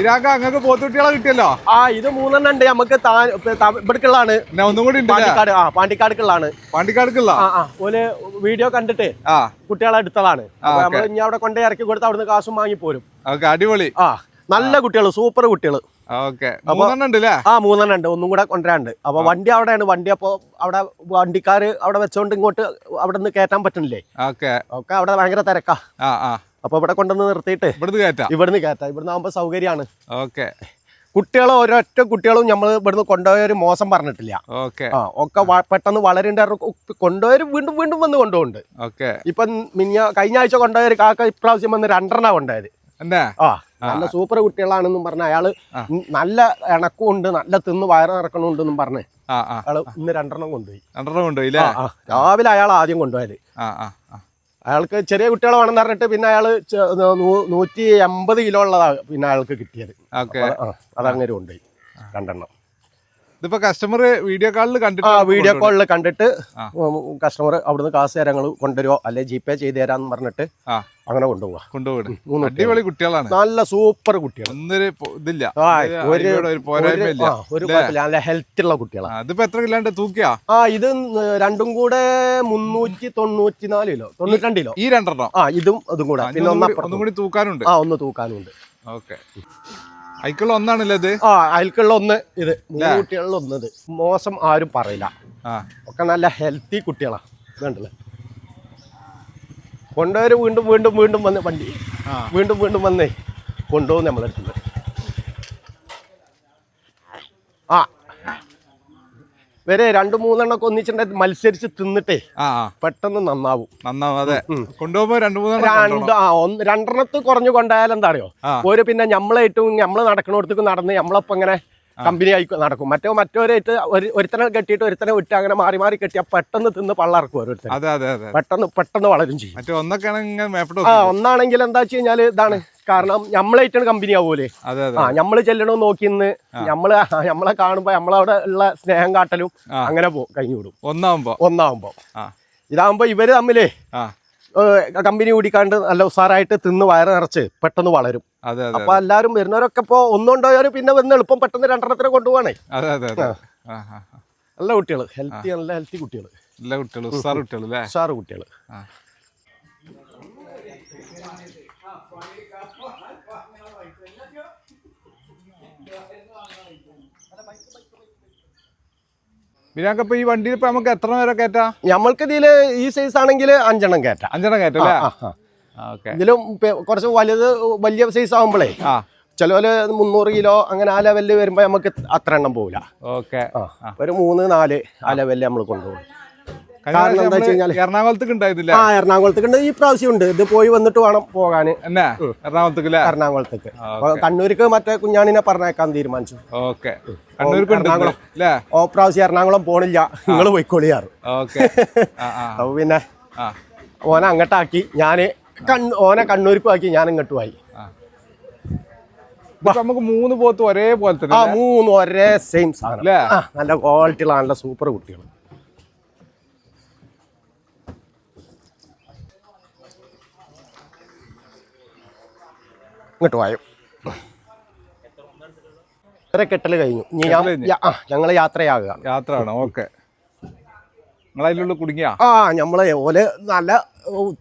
ഇരാക്ക അങ്ങക്ക് പോത്തുകുട്ടികളെ കിട്ടിയല്ലോ? ആ ഇത് മൂന്നെണ്ണം ഉണ്ട്. നമുക്ക് ഇവിടേക്കുള്ളതാണ്. ഒന്നും കൂടി പാണ്ടിക്കാട് ആ പാണ്ടിക്കാടുക്കുള്ളതാണ്. പാണ്ടിക്കാടുക്കുള്ള? ഓൽ വീഡിയോ കണ്ടിട്ട് ആ. കുട്ടികളെ എടുത്തതാണ്. നമ്മൾ ഇനി അവിടെ കൊണ്ടേ ഇറക്കി കൊടുത്ത് അവിടുന്ന് കാശും വാങ്ങി പോരും. അടിപൊളി. ആ നല്ല കുട്ടികൾ സൂപ്പർ കുട്ടികൾ അല്ലേ ആ മൂന്നെണ്ണം ഉണ്ട്. ഒന്നും കൂടെ കൊണ്ടുവരാണ്ട് അപ്പൊ വണ്ടി അവിടെയാണ്. വണ്ടി അപ്പൊ അവിടെ വണ്ടിക്കാര് അവിടെ വെച്ചോണ്ട് ഇങ്ങോട്ട് അവിടെ നിന്ന് കയറ്റാൻ പറ്റണില്ലേ? ഓക്കെ. ഒക്കെ അവിടെ ഭയങ്കര തിരക്കാ. അപ്പൊ ഇവിടെ കൊണ്ടുവന്ന് നിർത്തിയിട്ട് ഇവിടുന്ന് കയറ്റാം. ഇവിടുന്ന് കയറ്റാം. ഇവിടുന്ന് ആവുമ്പോ സൗകര്യമാണ്. ഓക്കെ. കുട്ടികളെ ഒരൊറ്റ കുട്ടികളും നമ്മൾ ഇവിടുന്ന് കൊണ്ടുപോയൊരു മോശം പറഞ്ഞിട്ടില്ല. ഓക്കെ. ആ ഒക്കെ പെട്ടെന്ന് വളരേണ്ട കൊണ്ടുപോയവർ വീണ്ടും വീണ്ടും വന്ന് കൊണ്ടുപോകുന്നുണ്ട് ഓക്കെ. ഇപ്പം മിനിഞ്ഞ കഴിഞ്ഞ ആഴ്ച കൊണ്ടുപോയൊരു കാക്ക ഇപ്രാവശ്യം വന്ന് രണ്ടെണ്ണ കൊണ്ടുപോയത്. ആ നല്ല സൂപ്പർ കുട്ടികളാണെന്നും പറഞ്ഞ അയാൾ നല്ല ഇണക്കും ഉണ്ട് നല്ല തിന്ന് വയറ് നിറക്കണുണ്ടെന്നും പറഞ്ഞ് അയാൾ ഇന്ന് രണ്ടെണ്ണം കൊണ്ടുപോയി. രണ്ടെണ്ണം ആ. രാവിലെ അയാൾ ആദ്യം കൊണ്ടുപോയത് അയാൾക്ക് ചെറിയ കുട്ടികളെ വേണമെന്ന് പറഞ്ഞിട്ട് പിന്നെ അയാൾ നൂറ്റി എൺപത് കിലോ ഉള്ളതാണ് പിന്നെ അയാൾക്ക് കിട്ടിയത്. അതങ്ങനെ കൊണ്ടുപോയി. രണ്ടെണ്ണം. ഇതിപ്പോ കസ്റ്റമർ വീഡിയോ കോളിൽ കണ്ടിട്ട് ആ വീഡിയോ കോളിൽ കണ്ടിട്ട് കസ്റ്റമർ അവിടുന്ന് കാശ് തരങ്ങൾ കൊണ്ടുവരുമോ അല്ലെ ജി പേ ചെയ്ത് തരാന്ന് പറഞ്ഞിട്ട് അങ്ങനെ കൊണ്ടുപോവാ. കൊണ്ടുപോയി അടിപൊളി കുട്ടികളാണ്. നല്ല സൂപ്പർ കുട്ടികൾ ഒന്നൊരു ഇതില്ല. ഒരു നല്ല ഹെൽത്ത് ഉള്ള കുട്ടികളാണ് ആ, ഇതിപ്പോ എത്ര കിലോണ്ട് തൂക്കിയാ? ആ ഇത് രണ്ടും കൂടെ മുന്നൂറ്റി തൊണ്ണൂറ്റി നാല് കിലോ തൊണ്ണൂറ്റി കിലോ. ഈ രണ്ടെണ്ണം? ആ ഇതും അതും കൂടെ. പിന്നെ ഒന്നും കൂടി തൂക്കാനുണ്ട്. ആ ഒന്ന് തൂക്കാനുണ്ട്. ഓക്കെ. അയക്കുള്ള ഒന്നാണല്ലേ ഇത്? ആ അയൽക്കുള്ള ഒന്ന് ഇത്. മൂന്ന് കുട്ടികളിൽ ഒന്ന് ഇത് മോശം ആരും പറയില്ല. ഒക്കെ നല്ല ഹെൽത്തി കുട്ടികളാണ് വേണ്ടല്ലേ? കൊണ്ടുവരും വീണ്ടും വീണ്ടും വീണ്ടും വന്ന് വണ്ടി. വീണ്ടും വീണ്ടും വന്നേ. കൊണ്ടുപോകും നമ്മളെടുത്തുനിന്ന് വരെ രണ്ട് മൂന്നെണ്ണൊക്കെ ഒന്നിച്ചിട്ടുണ്ടെങ്കിൽ മത്സരിച്ച് തിന്നിട്ടേ പെട്ടെന്ന് നന്നാവും. നന്നാവും അതെ. കൊണ്ടുപോകുമ്പോ രണ്ടു മൂന്നെണ്ണം രണ്ടെണ്ണത്ത് കുറഞ്ഞു കൊണ്ടായാലും എന്താ അറിയോ. ഒരു പിന്നെ നമ്മളേറ്റവും നമ്മൾ നടക്കണോടത്തേക്ക് നടന്ന് നമ്മളൊപ്പം ഇങ്ങനെ കമ്പനി ആയി നടക്കും. മറ്റോ മറ്റോരായിട്ട് ഒരു ഒരുത്തനെ കെട്ടിയിട്ട് ഒരുത്തനെ വിട്ട് അങ്ങനെ മാറി മാറി കെട്ടിയാൽ പെട്ടെന്ന് തിന്ന് പള്ളറക്കും ഓരോരുത്തർ പെട്ടെന്ന് പെട്ടെന്ന് വളരും ചെയ്യും. ആ ഒന്നാണെങ്കിൽ എന്താ വെച്ച് കഴിഞ്ഞാൽ ഇതാണ് കാരണം നമ്മളായിട്ടാണ് കമ്പനി ആവൂലേ? ആ നമ്മൾ ചെല്ലണോ നോക്കി നിന്ന് നമ്മൾ നമ്മളെ കാണുമ്പോ നമ്മളവിടെ ഉള്ള സ്നേഹം കാട്ടലും. അങ്ങനെ പോകും കഴിഞ്ഞു വിടും ഒന്നാവുമ്പോ. ഒന്നാവുമ്പോ ഇതാവുമ്പോ ഇവർ തമ്മിലേ കമ്പനി കൂടിക്കാണ്ട് നല്ല ഉസാറായിട്ട് തിന്ന് വയറ് നിറച്ച് പെട്ടെന്ന് വളരും. അപ്പൊ എല്ലാരും വരുന്നവരൊക്കെ ഇപ്പൊ ഒന്നുണ്ടോയവര് പിന്നെ വന്ന് എളുപ്പം പെട്ടെന്ന് രണ്ടെണ്ണത്തിനെ കൊണ്ടുപോകണേ. നല്ല കുട്ടികൾ ഹെൽത്തി നല്ല ഹെൽത്തി കുട്ടികൾ നല്ല കുട്ടികൾ ഉഷാറ് കുട്ടികൾ ഇപ്പൊ ഈ വണ്ടിയിൽ ഇപ്പൊ നമുക്ക് എത്ര നേരം കയറ്റാ? നമ്മൾക്ക് ഇതിൽ ഈ സൈസ് ആണെങ്കിൽ അഞ്ചെണ്ണം കയറ്റാം. അഞ്ചെണ്ണം കയറ്റം അല്ലേ? ആ, ആ. ഇതിലും കുറച്ച് വലുത് വലിയ സൈസ് ആകുമ്പോഴേ ചില ചിലവര് മുന്നൂറ് കിലോ അങ്ങനെ ആ ലെവലിൽ വരുമ്പോ നമുക്ക് അത്ര എണ്ണം പോവില്ല. ഓക്കെ. ഒരു മൂന്ന് നാല് ആ ലെവലിൽ നമ്മൾ കൊണ്ടുപോകും. കാരണം എന്താ വെച്ച് എറണാകുളത്തേക്ക് ഉണ്ടായിരുന്നില്ല ആ എറണാകുളത്തേക്ക് ഉണ്ട് ഈ പ്രാവശ്യം ഉണ്ട്. ഇത് പോയി വന്നിട്ട് വേണം പോകാൻ എറണാകുളത്തേക്ക് എറണാകുളത്തേക്ക്. കണ്ണൂർക്ക് മറ്റേ കുഞ്ഞാണിനെ പറഞ്ഞേക്കാൻ തീരുമാനിച്ചു. ഓക്കെ. ഓ പ്രാവശ്യം എറണാകുളം പോണില്ല. നിങ്ങൾ പോയിക്കോളിയാറ് അപ്പൊ പിന്നെ ഓനെ അങ്ങോട്ടാക്കി. ഞാൻ ഓനെ കണ്ണൂർക്കും ആക്കി. ഞാൻ ഇങ്ങോട്ടും ആയി നമുക്ക് മൂന്ന് പോത്ത് ഒരേപോലെ തന്നെ ആ മൂന്ന് ഒരേ സെയിം സാധനം. നല്ല ക്വാളിറ്റി ക്വാളിറ്റിയുള്ള നല്ല സൂപ്പർ കുട്ടികൾ ഇങ്ങോട്ട് വായും. ഇത്ര കെട്ടൽ കഴിഞ്ഞു. ഇനി ഞാൻ യാ- ആ ഞങ്ങൾ യാത്രയാകുക യാത്രയാണ് ഓക്കെ. നിങ്ങൾ അതിലുള്ള കുടുങ്ങിയാ? ആ നമ്മളെ ഓൽ നല്ല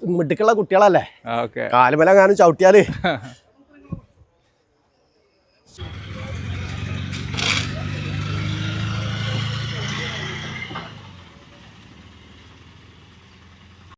മിടുക്കുള്ള കുട്ടികളല്ലേ? ഓക്കെ. കാലുമല കാണും ചവിട്ടിയാൽ.